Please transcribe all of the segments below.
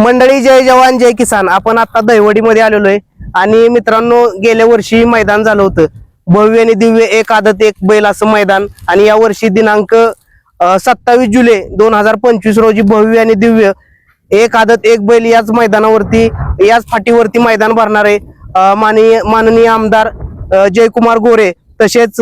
मंडळी जय जवान जय किसान. आपण आता दहिवडीमध्ये आलेलो आहे आणि मित्रांनो गेल्या वर्षी मैदान झालं होतं. भव्य आणि दिव्य एक आदत एक बैल असं मैदान. आणि या वर्षी दिनांक सत्तावीस जुलै दोन हजार पंचवीस रोजी भव्य आणि दिव्य एक आदत एक बैल याच मैदानावरती याच फाटीवरती मैदान भरणार आहे. माननीय माननीय आमदार जयकुमार गोरे तसेच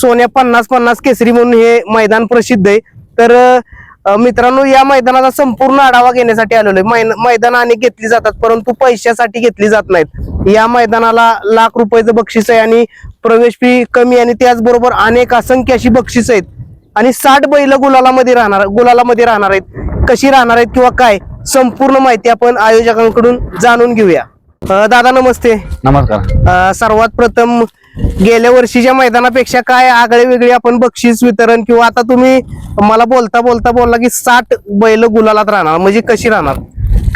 सोन्या पन्नास पन्नास केसरी म्हणून हे मैदान प्रसिद्ध आहे. तर मित्रांनो या मैदानाचा संपूर्ण आढावा घेण्यासाठी आलेलो आहे. मैदान अनेक घेतली जातात परंतु पैशासाठी घेतली जात नाहीत. या मैदानाला लाख रुपयाचं बक्षीस आहे आणि प्रवेश फी कमी आणि त्याचबरोबर अनेक असंख्य अशी बक्षीस आहेत. आणि साठ बैल गुलालामध्ये राहणार गुलालामध्ये राहणार आहेत. कशी राहणार आहेत किंवा काय संपूर्ण माहिती आपण आयोजकांकडून जाणून घेऊया. दादा नमस्ते. नमस्कार. सर्वात प्रथम गेल्या वर्षीच्या मैदानापेक्षा काय आगळे वेगळी आपण बक्षीस वितरण किंवा आता तुम्ही मला बोलता बोलता बोलला की साठ बैल गुलालात राहणार म्हणजे कशी राहणार?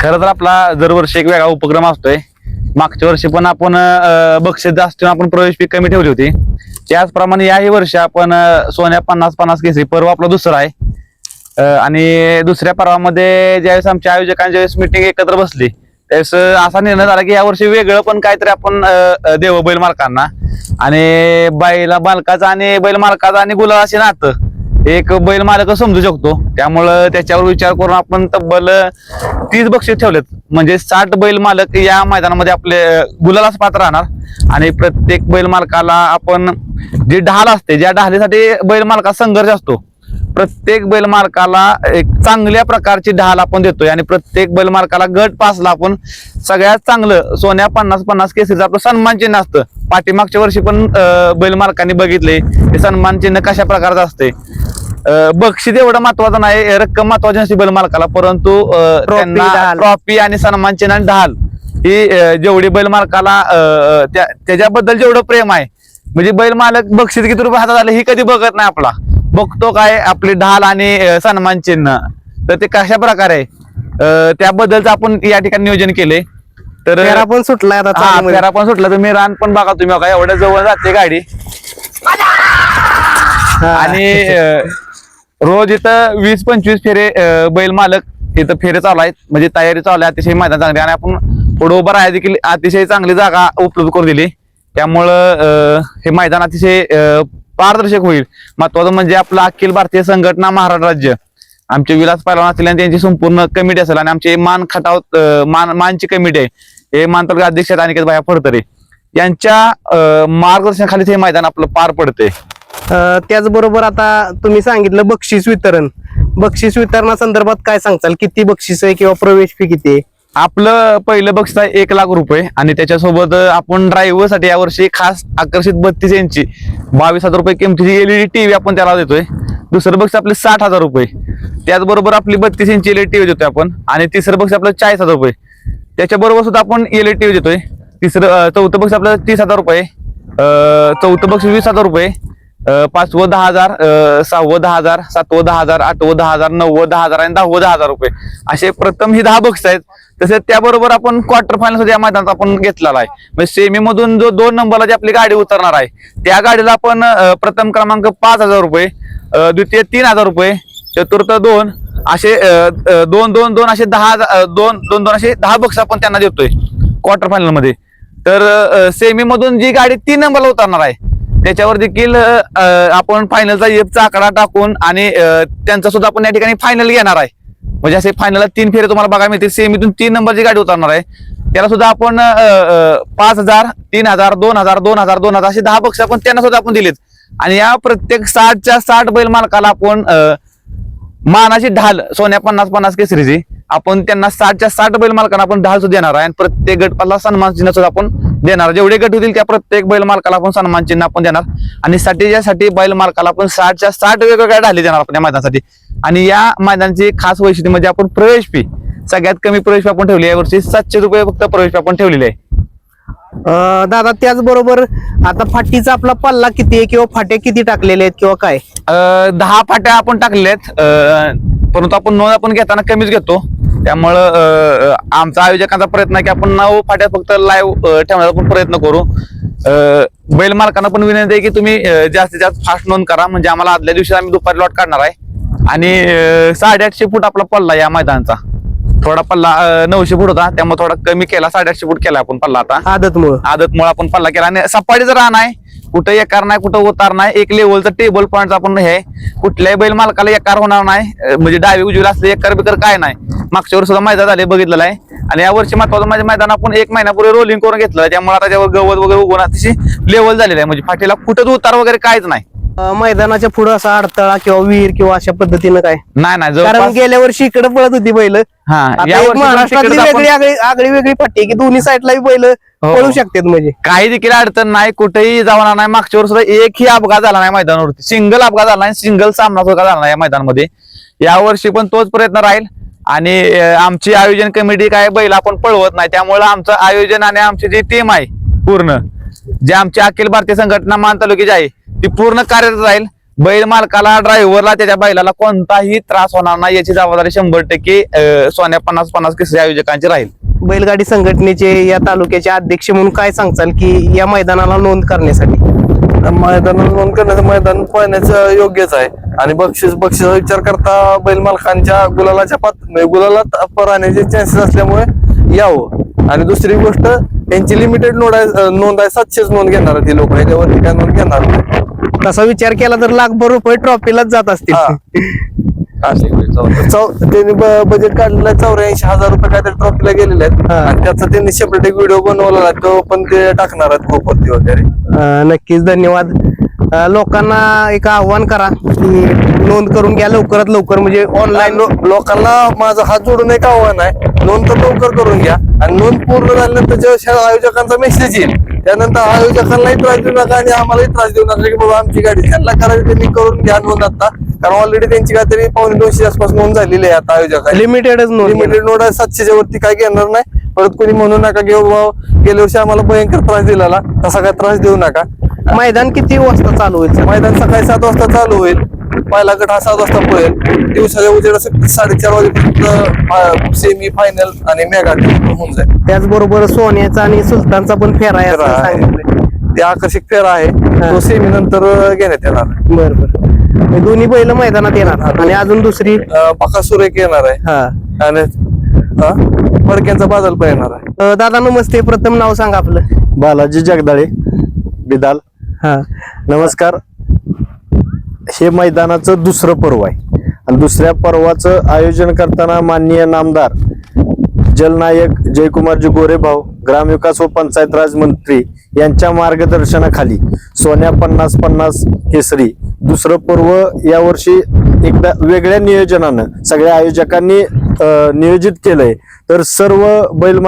खरं तर आपला दरवर्षी एक वेगळा उपक्रम असतोय. मागच्या वर्षी पण आपण अं, बक्षीस जास्त ठेवून आपण प्रवेश पीक कमी ठेवली होती. त्याचप्रमाणे याही वर्षी आपण अं, सोन्या पन्नास पन्नास केसरी पर्व आपला दुसरा आहे. अं, आणि दुसऱ्या पर्वामध्ये ज्यावेळेस आमच्या आयोजकांच्या वेळेस मिटिंग एकत्र बसली त्यावेळेस असा निर्णय झाला की यावर्षी वेगळं पण काहीतरी आपण देव बैलमालकांना बैल मालकांना. आणि बैला मालकाचं आणि बैल मालकाचं आणि गुलाल असे नातं. एक बैल मालक समजू शकतो. त्यामुळं त्याच्यावर विचार करून आपण तब्बल तीस बक्षीस ठेवलेत. म्हणजे साठ बैल मालक या मैदानामध्ये आपले अं, गुलालाच पात्र राहणार. आणि प्रत्येक बैल मालकाला आपण जी ढाल असते ज्या ढालीसाठी बैल मालकाचा संघर्ष असतो प्रत्येक बैल मालकाला एक चांगल्या प्रकारची ढाल आपण देतोय आणि प्रत्येक बैल मालकाला गट पासला आपण सगळ्यात चांगलं सोन्या पन्नास पन्नास केसीचं आपलं सन्मान चिन्ह असतं. पाठीमागच्या वर्षी पण अं, बैल मालकांनी बघितले हे सन्मान चिन्ह कशा प्रकारचं असते बक्षीस एवढं महत्वाचं नाही रक्कम महत्वाची नसते बैल मालकाला परंतु त्यांना. ट्रॉफी आणि सन्मान चिन्ह आणि ढाल ही जेवढी बैल मालकाला अं, त्या- त्याच्याबद्दल जेवढं प्रेम आहे म्हणजे बैल मालक बक्षीस किती रुपये हातात आले ही कधी बघत नाही आपला. बघतो काय आपली ढाल आणि सन्मान चिन्ह. तर ते कशा प्रकारे? त्याबद्दलच आपण या ठिकाणी नियोजन केले. तर फेरा पण सुटलाय आता. फेरा पण सुटला. तुम्ही रान पण बघा तुम्ही. बघा एवढ्या जवळ जाते गाडी. आणि रोज इथं वीस पंचवीस फेरे बैल मालक इथं फेरे चालू आहेत. म्हणजे तयारी चालू आहे. अतिशय मैदान चांगली आणि आपण पुढे उभं राहायला देखील अतिशय चांगली जागा उपलब्ध करून दिली. त्यामुळं हे मैदान अतिशय पारदर्शक होईल. महत्वाचं म्हणजे आपलं अखिल भारतीय संघटना महाराष्ट्र राज्य. आमचे विलास पालवान असतील आणि त्यांची संपूर्ण कमिटी असेल आणि आमचे मान खटाव मान मानची कमिटी आहे. हे मान तालुका अध्यक्ष अनिकेत भाया फडतरे. यांच्या अं, मार्गदर्शनाखालीच हे मैदान आपलं पार पडते त्याचबरोबर आता तुम्ही सांगितलं बक्षीस वितरण. बक्षीस वितरणासंदर्भात काय सांगताल? किती बक्षीस आहे किंवा प्रवेश फी किती आहे? आपलं पहिलं बक्षीस आहे एक लाख रुपये आणि त्याच्यासोबत आपण ड्रायव्हरसाठी यावर्षी खास आकर्षित बत्तीस इंची बावीस हजार रुपये किमतीची एलईडी टीव्ही आपण त्याला देतोय. दुसरं बक्षीस आपले साठ हजार रुपये. त्याचबरोबर आपली बत्तीस इंची एलईडी टीव्ही देतोय आपण. आणि तिसरं बक्षीस आपलं चाळीस हजार रुपये. त्याच्याबरोबर सुद्धा आपण एलईडी टीव्ही देतोय. तिसरं चौथं बक्षीस आपलं तीस हजार रुपये. चौथं बक्षीस वीस हजार रुपये. पाचवं दहा हजार सहावं दहा हजार सातवं दहा हजार आठवं दहा हजार नव्वद दहा हजार आणि दहावं दहा हजार रुपये. असे प्रथम ही दहा बक्षीस आहेत. तसेच त्याबरोबर आपण क्वार्टर फायनल सुद्धा या मैदानात आपण घेतलेला आहे. म्हणजे सेमी मधून जो दोन नंबरला जी आपली गाडी उतरणार आहे त्या गाडीला आपण प्रथम क्रमांक पाच हजार रुपये द्वितीय तीन हजार रुपये चतुर्थ दोन असे दोन दोन दोन असे दहा हजार- दोन दोन दोन असे दहा बक्ष आपण त्यांना देतोय क्वार्टर फायनलमध्ये. तर सेमी मधून जी गाडी तीन नंबरला उतरणार आहे त्याच्यावर देखील आपण फायनलचा एफचा आकडा टाकून आणि त्यांचा सुद्धा आपण या ठिकाणी फायनल घेणार आहे. म्हणजे असे फायनल तीन फेरे तुम्हाला बघायला मिळतील. सेमीतून तीन नंबरची गाडी उतरणार आहे. त्याला सुद्धा आपण पाच हजार तीन हजार दोन हजार दोन हजार दोन हजार असे दहा पक्ष आपण त्यांना सुद्धा आपण दिलेत. आणि या प्रत्येक साठच्या साठ बैल मालकाला आपण मानाची ढाल सोन्या पन्नास पन्नास केसरीची आपण त्यांना साठच्या साठ बैल मालकांना आपण ढाल सुद्धा देणार आहे. आणि प्रत्येक गटपाला सन्मान चिन्ह सुद्धा आपण देणार. जेवढे गट होतील त्या प्रत्येक बैल मालकाला आपण सन्मान चिन्ह आपण देणार. आणि साठी बैल मालकाला आपण साठच्या साठ वेगवेगळ्या ढाली देणार आपण या मैदानासाठी. आणि या मैदानाची खास वैशिष्ट्य म्हणजे आपण प्रवेश फी सगळ्यात कमी प्रवेश फी आपण ठेवली आहे. यावर्षी सातशे रुपये फक्त प्रवेश फी आपण ठेवलेली आहे. दादा त्याचबरोबर आता फाटीचा आपला पल्ला किती आहे किंवा फाटे किती टाकलेले आहेत किंवा काय? दहा फाट्या आपण टाकलेल्या आहेत. परंतु आपण नोंद आपण घेताना कमीच घेतो. त्यामुळं आमचा आयोजकांचा प्रयत्न आहे की आपण नऊ फाट्या फक्त लाईव्ह ठेवण्याचा पण प्रयत्न करू. बैल मालकांना पण विनंती आहे की तुम्ही जास्तीत जास्त फास्ट नोंद करा. म्हणजे आम्हाला आदल्या दिवशी आम्ही दुपारी लॉट काढणार आहे. आणि साडेआठशे फूट आपला पल्ला या मैदानाचा. थोडा पल्ला नऊशे फूट होता. त्यामुळे थोडा कमी केला. साडेआठशे फूट केला आपण पल्ला आता. आदत मुळे आदत मुळे आपण पल्ला केला. आणि सपाटीचं रान आहे कुठं एकार नाही कुठं उतार नाही. एक लेवलचं टेबल पॉईंट आपण हे कुठल्याही बैल मालकाला एकार होणार नाही. म्हणजे डावी उजवीला असले एकार बिकर काय नाही. मागच्या वर्षी सुद्धा मैदान झाले बघितलेलं आहे. आणि या वर्षी महत्वाचं म्हणजे मैदान आपण एक महिन्यापूर्वी रोलिंग करून घेतलं. त्यामुळे आता त्यावर गवत वगैरे उगवून अतिशय लेवल झालेलं आहे. म्हणजे फाटीला कुठंच उतार वगैरे काहीच नाही. मैदानाच्या पुढे असा अडथळा किंवा विहीर किंवा अशा पद्धतीनं काय? नाही नाही कारण गेल्या वर्षी इकडे पळत होती बैल. एक महाराष्ट्रातली वेगळी आगळी वेगळी पट्टी की दोन्ही साईडला बैल हो. पळू शकतात म्हणजे. काही देखील अडचण नाही कुठेही जाणार नाही. मागच्या वर्षी सुद्धा एकही अपघात झाला नाही मैदानावरती. सिंगल अपघात झाला नाही सिंगल सामना सुद्धा झाला नाही या मैदानामध्ये. या वर्षी पण तोच प्रयत्न राहील. आणि आमची आयोजन कमिटी काय बैल आपण पळवत नाही त्यामुळे आमचं आयोजन आणि आमची जी टीम आहे पूर्ण जे आमची अखिल भारतीय संघटना मान तालुक्याची आहे ती पूर्ण कार्यरत राहील. बैल मालकाला ड्रायव्हरला त्याच्या बैलाला कोणताही त्रास होणार नाही याची जबाबदारी शंभर टक्के सोन्या पन्नास पन्नास केसरी आयोजकांची राहील. बैलगाडी संघटनेचे या तालुक्याचे अध्यक्ष म्हणून काय सांगचाल की या मैदानाला नोंद करण्यासाठी? मैदानात नोंद करण्याचं मैदान पळण्याचं योग्यच आहे. आणि बक्षीस बक्षीचा विचार करता बैल मालकांच्या गुलालाच्या पात म्हणजे गुलालात राहण्याचे चान्सेस असल्यामुळे यावं. आणि दुसरी गोष्ट यांची लिमिटेड नोंद आहे नोंद आहे सातशेच नोंद घेणार ती लोक. याच्यावरती काय नोंद घेणार. तसा विचार केला तर लाखभर रुपये ट्रॉफीलाच जात. असतील. त्यांनी बजेट काढलेलं आहे चौऱ्याऐंशी हजार रुपये काहीतरी ट्रॉफीला गेलेले आहेत. आणि त्याचा त्यांनी सेपरेट एक व्हिडिओ बनवलेला तो पण ते टाकणार आहेत वगैरे. नक्कीच धन्यवाद. लोकांना एक आव्हान करा की नोंद करून घ्या लवकरात लवकर. म्हणजे ऑनलाईन लोकांना माझं हात जोडून एक आव्हान आहे. नोंद तर लवकर करून घ्या. आणि नोंद पूर्ण झाल्यानंतर जेव्हा आयोजकांचा मेसेज येईल त्यानंतर आयोजकांनाही त्रास देऊ नका आणि आम्हालाही त्रास देऊ नका की बाबा आमची गाडी त्यांना करावी त्यांनी करून घ्या नोंद आता. कारण ऑलरेडी त्यांची काहीतरी पावणे दोनशे आसपास नोंद झालेली आहे आता आयोजकांची. लिमिटेडच नोंद. लिमिटेड नोट आहे. सातशेच्या वरती काय घेणार नाही. परत कोणी म्हणू नका की बाबा गेल्या वर्षी आम्हाला भयंकर त्रास दिलेला. तसा काय त्रास देऊ नका. मैदान किती वाजता चालू होईल? मैदान सकाळी सात वाजता चालू होईल पहिला गट हा सात वाजता पळेल दिवसाच्या उजेड साडेचार वाजेपर्यंत सेमी फायनल आणि मेगा होऊन जाईल. त्याचबरोबर सोन्याचा आणि सुलतानचा पण फेरा आहे ते आकर्षक फेरा आहे. तो सेमी नंतर घेण्यात येणार आहे. बर बर. हे दोन्ही बैल मैदानात येणार. आणि अजून दुसरी? बकासूर एक येणार आहे. हा. आणि फडक्यांचा बादल पण येणार आहे. दादा नमस्ते. प्रथम नाव सांगा आपलं. बालाजी जगदाळे बिदाल. हा. नमस्कार. हे मैदानाचं दुसरं पर्व आहे. आणि दुसऱ्या पर्वाचं आयोजन करताना माननीय नामदार जलनायक जयकुमारजी गोरेभाऊ ग्रामविकास व पंचायत राज मंत्री यांच्या मार्गदर्शनाखाली सोन्या पन्नास पन्नास केसरी दुसरं पर्व यावर्षी एकदा वेगळ्या नियोजनानं सगळ्या आयोजकांनी नियोजित केलंय. तर सर्व बैल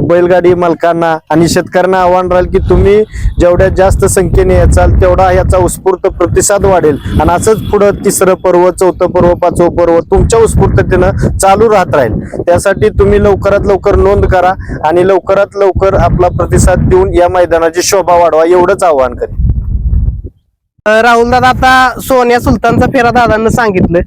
बैलगाडी मालकांना आणि शेतकऱ्यांना आव्हान राहील की तुम्ही जेवढ्या जास्त संख्येने याचाल तेवढा याचा उत्स्फूर्त प्रतिसाद वाढेल. आणि असंच पुढं तिसरं पर्व चौथं पर्व पाचवं पर्व तुमच्या उत्स्फूर्ततेनं चालू राहत राहील. त्यासाठी तुम्ही लवकरात लवकर नोंद करा आणि लवकरात लवकर आपला प्रतिसाद देऊन या मैदानाची शोभा वाढवा एवढंच आव्हान करेल राहुल दादा आता सोन्या सुलतानचा फेरा दादांना सांगितलं.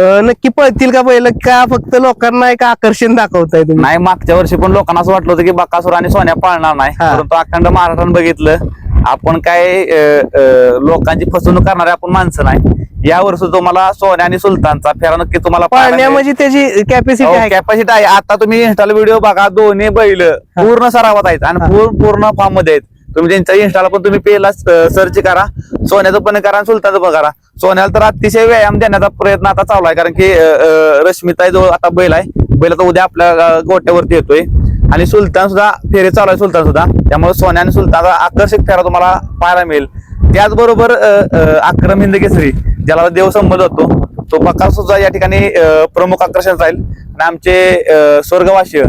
नक्की पळतील का बैल? का फक्त लोकांना एक आकर्षण दाखवताय तुम्ही? नाही मागच्या वर्षी पण लोकांना असं वाटलं होतं की बकासूर आणि सोन्या पाळणार नाही. हा. परंतु अखंड महाराष्ट्रानं बघितलं आपण काय अं, अं, लोकांची फसवणूक करणारे आपण माणसं नाही. या वर्षी तुम्हाला सोन्या आणि सुलतानचा फेरा नक्की तुम्हाला पाळण्या. म्हणजे त्याची कॅपॅसिटी आहे का? कॅपॅसिटी आहे. आता तुम्ही इन्स्टाला व्हिडिओ बघा दोन्ही बैल पूर्ण सरावात आहेत आणि पूर्ण पूर्ण फॉर्ममध्ये आहेत. तुम्ही त्यांच्या इन्स्टाला पण तुम्ही पेला सर्च करा. सोन्याचं पण करा आणि पण करा. सोन्याला तर अतिशय व्यायाम देण्याचा प्रयत्न आता चालू आहे कारण की अं, रश्मिता जो आता बैल आहे बैल आता उद्या आपल्या गोट्यावरती येतोय. आणि सुलतान सुद्धा फेरी चालू आहे सुलतान सुद्धा. त्यामुळे सोन्या आणि सुलतानचा आकर्षक फेरा तुम्हाला पाहायला मिळेल. त्याचबरोबर अक्रम हिंद केसरी ज्याला देव संबंध होतो तो बकार सुद्धा या ठिकाणी प्रमुख आकर्षण राहील. आणि आमचे स्वर्गवासीय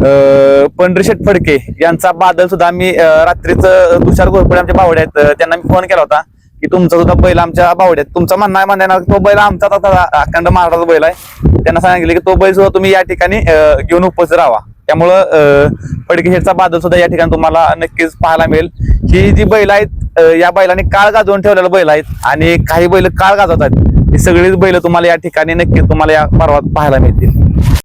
पंढरीशेठ फडके यांचा बादल सुद्धा आम्ही रात्रीच तुषार घोरपडे आमच्या बावडे आहेत त्यांना मी फोन केला होता की तुमचा सुद्धा बैल आमच्या बावड्यात तुमचा म्हणणं आहे म्हणणार तो बैल आमचा अखंड महाराजाचा बैल आहे. त्यांना सांगितलं की तो बैल सुद्धा तुम्ही या ठिकाणी घेऊन उपस्थित राहा त्यामुळं अं, फडके शेठचा बादल सुद्धा या ठिकाणी तुम्हाला नक्कीच पाहायला मिळेल. ही जी बैल आहेत या बैलाने काळ गाजवून ठेवलेले बैल आहेत आणि काही बैल काळ गाजवत आहेत. ही सगळीच बैल तुम्हाला या ठिकाणी नक्कीच तुम्हाला या पर्वात पाहायला मिळतील.